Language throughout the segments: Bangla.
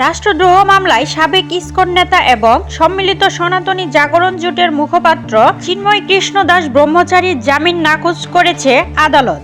রাষ্ট্রদ্রোহ মামলায় সাবেক ইসকন নেতা এবং সম্মিলিত সনাতনী জাগরণ জোটের মুখপাত্র চিন্ময় কৃষ্ণ দাস ব্রহ্মচারীর জামিন নাকচ করেছে আদালত।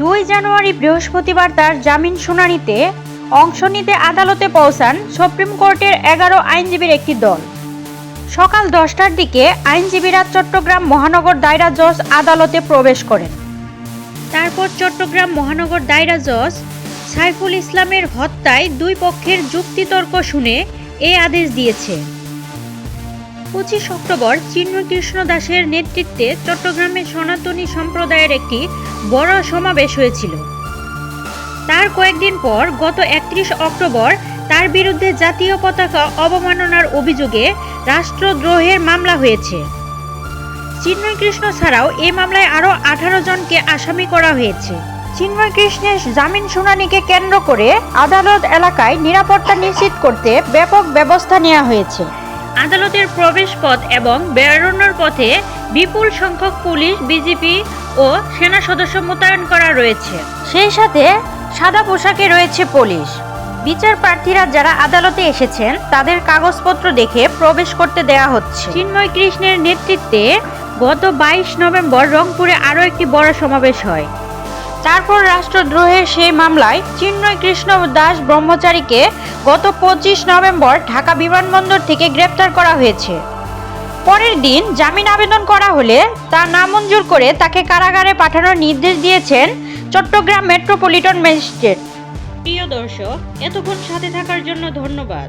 দুই জানুয়ারি বৃহস্পতিবার তার জামিন শুনানিতে অংশ নিতে আদালতে পৌঁছান সুপ্রিম কোর্টের এগারো আইনজীবীর একটি দল। সকাল দশটার দিকে আইনজীবীরা চট্টগ্রাম মহানগর দায়রা জজ আদালতে প্রবেশ করেন। তারপর চট্টগ্রাম মহানগর দায়রা জজ সাইফুল ইসলামের হত্যায় দুই পক্ষের যুক্তিতর্ক শুনে এ আদেশ দিয়েছে। পঁচিশ অক্টোবর চিন্ময় কৃষ্ণ দাসের নেতৃত্বে চট্টগ্রামে সনাতনী সম্প্রদায়ের একটি বড় সমাবেশ হয়েছিল। তার কয়েকদিন পর গত একত্রিশ অক্টোবর তার বিরুদ্ধে জাতীয় পতাকা অবমাননার অভিযোগে রাষ্ট্রদ্রোহের মামলা হয়েছে। চিন্ময় কৃষ্ণ ছাড়াও এই মামলায় আরও আঠারো জনকে আসামি করা হয়েছে। চিন্ময় কৃষ্ণের জামিন শুনানিকে কেন্দ্র করে আদালত এলাকায় নিরাপত্তা নিশ্চিত করতে ব্যাপক ব্যবস্থা নেওয়া হয়েছে। আদালতের প্রবেশ পথ এবং বেরোনোর পথে বিপুল সংখ্যক পুলিশ বিজিপি ও সেনা সদস্য মোতায়েন করা রয়েছে। সেই সাথে সাদা পোশাকে রয়েছে পুলিশ। বিচার প্রার্থীরা যারা আদালতে এসেছেন তাদের কাগজপত্র দেখে প্রবেশ করতে দেয়া হচ্ছে। চিন্ময় কৃষ্ণের নেতৃত্বে গত বাইশ নভেম্বর রংপুরে আরও একটি বড় সমাবেশ হয়। তারপর রাষ্ট্রদ্রোহের সেই মামলায় চিন্ময় কৃষ্ণ দাস ব্রহ্মচারীকে গত পঁচিশ নভেম্বর ঢাকা বিমানবন্দর থেকে গ্রেপ্তার করা হয়েছে। পরের দিন জামিন আবেদন করা হলে তা নামঞ্জুর করে তাকে কারাগারে পাঠানোর নির্দেশ দিয়েছেন চট্টগ্রাম মেট্রোপলিটন ম্যাজিস্ট্রেট। প্রিয় দর্শক, এতক্ষণ সাথে থাকার জন্য ধন্যবাদ।